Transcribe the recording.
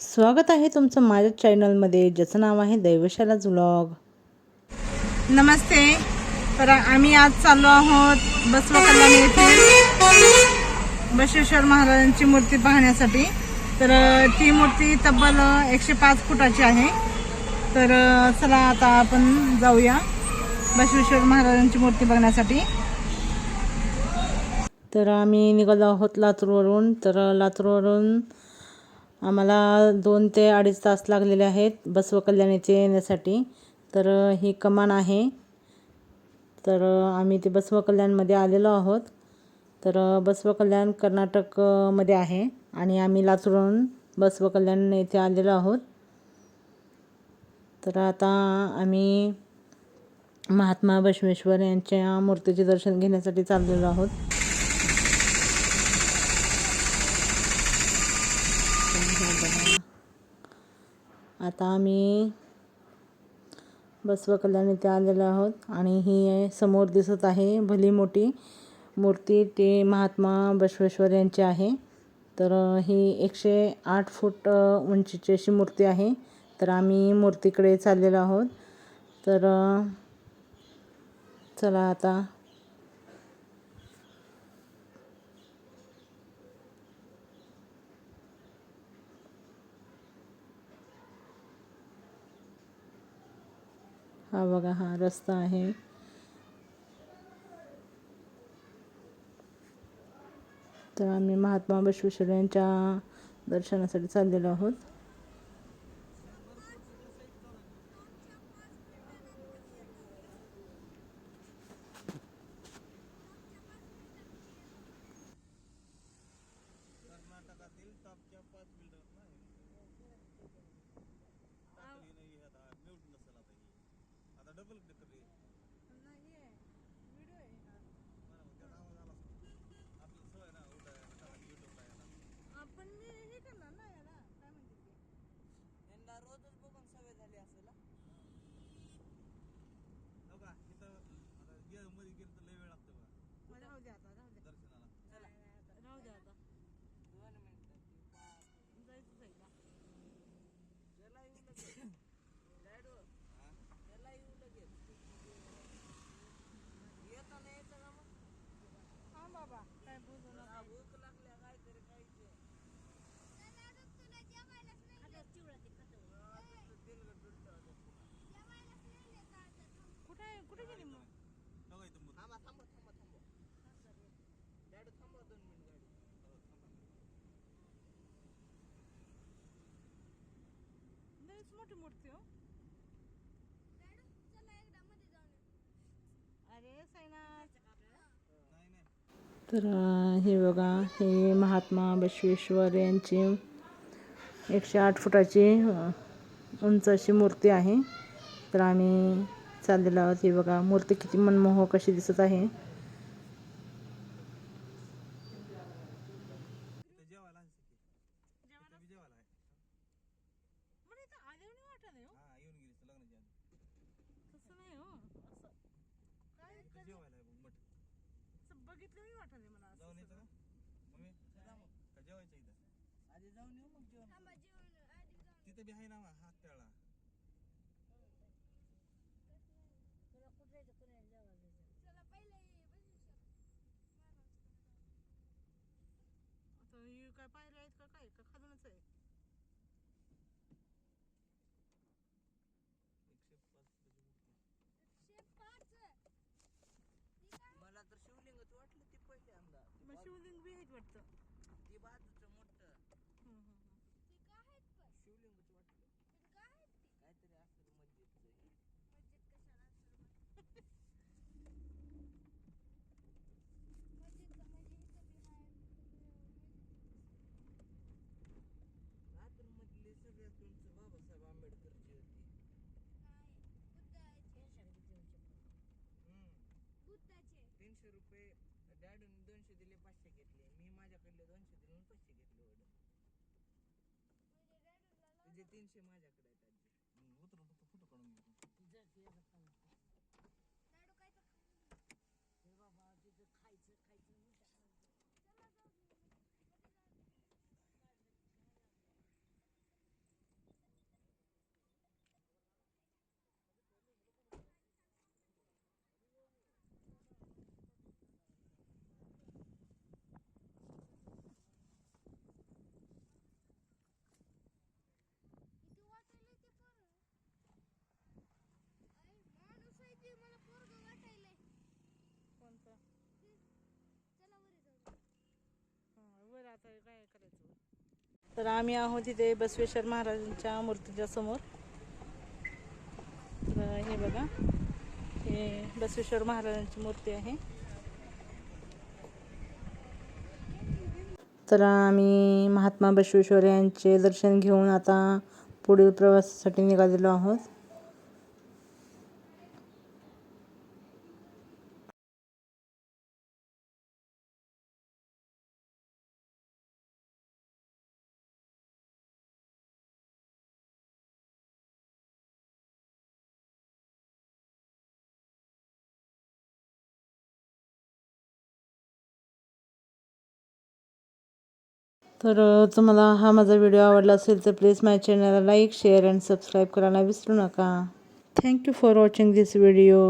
स्वागत आहे तुमचं माझ्या चॅनलमध्ये. ज्याचं नाव आहे दैवशालाच व्लॉग. नमस्ते. तर आम्ही आज चाललो आहोत बसवा कल्याण येथे. बसवेश्वर महाराजांची मूर्ती पाहण्यासाठी. तर ती मूर्ती तब्बल एकशे पाच फुटाची आहे. तर चला आता आपण जाऊया बसवेश्वर महाराजांची मूर्ती बघण्यासाठी. तर आम्ही निघालो आहोत लातूरवरून. तर लातूरवरून आम्हाला दोन ते अडीच तास लागलेले आहेत बसव कल्याण येथे येण्यासाठी. तर ही कमान आहे. तर आम्ही ते बसव कल्याणमध्ये आलेलो आहोत. तर बसव कल्याण कर्नाटकमध्ये आहे आणि आम्ही लातूरहून बसव कल्याण येथे आलेलो आहोत. तर आता आम्ही महात्मा बसवेश्वर यांच्या मूर्तीचे दर्शन घेण्यासाठी चाललेलो आहोत. आता आम्ही बसव कल्याण इथे आलेलो आहोत आणि ही समोर दिसत आहे भली मोठी मूर्ती ती महात्मा बसवेश्वर यांची आहे. तर ही एकशे आठ फूट उंचीची अशी मूर्ती आहे. तर आम्ही मूर्तीकडे चाललेलो आहोत. तर चला आता हा बघा हा रस्ता आहे. तर आम्ही महात्मा बसवेश्वर यांच्या दर्शनासाठी चाललेलो आहोत. கடவுள் இருக்குது मोठी मूर्ती हो. अरे तर हे बघा हे महात्मा बसवेश्वर यांची एकशे आठ फुटाची उंच अशी मूर्ती आहे. तर आम्ही चाललेलो आहोत. हे बघा मूर्ती किती मनमोहक अशी दिसत आहे मला इथं आल्यावर नाही वाटत आहे हो तसं नाही हो असं काय कधी असं बघितलं नाही वाटत आहे मला असं सगळं. तिथे बी आहे ना हात तळा आता हे काय पायऱ्या आहेत का काय का खालूनच आहे मला तर शिवलिंगच वाटलं ते पहिले आमदा मग शिवलिंग बी आहेत वाटतं. ते बाजूचं मोठं. हम्म, हम्म, हम्म. शिवलिंगच वाटलं. काहीतरी असेल मस्जिदचं लातूर मधले सगळ्यात उंच बाबासाहेब आंबेडकरची होती. हम्म. तीनशे रुपये घेतले मी माझ्याकडले दोनशे दिले म्हणून पाचशे घेतले वडे. तुझे तीनशे माझ्याकडे आहेत आजी. उतरून फोटो काढून घेतो तर आम्ही आहोत इथे बसवेश्वर महाराजांच्या मूर्तीच्या समोर. तर हे बघा हे बसवेश्वर महाराजांची मूर्ती आहे. तर आम्ही महात्मा बसवेश्वर यांचे दर्शन घेऊन आता पुढील प्रवासासाठी निघालेलो आहोत. तर तुम्हाला हा माझा व्हिडिओ आवडला असेल तर प्लीज माझ्या चॅनलला लाईक शेअर अँड सबस्क्राईब करायला विसरू नका. Thank you for watching this video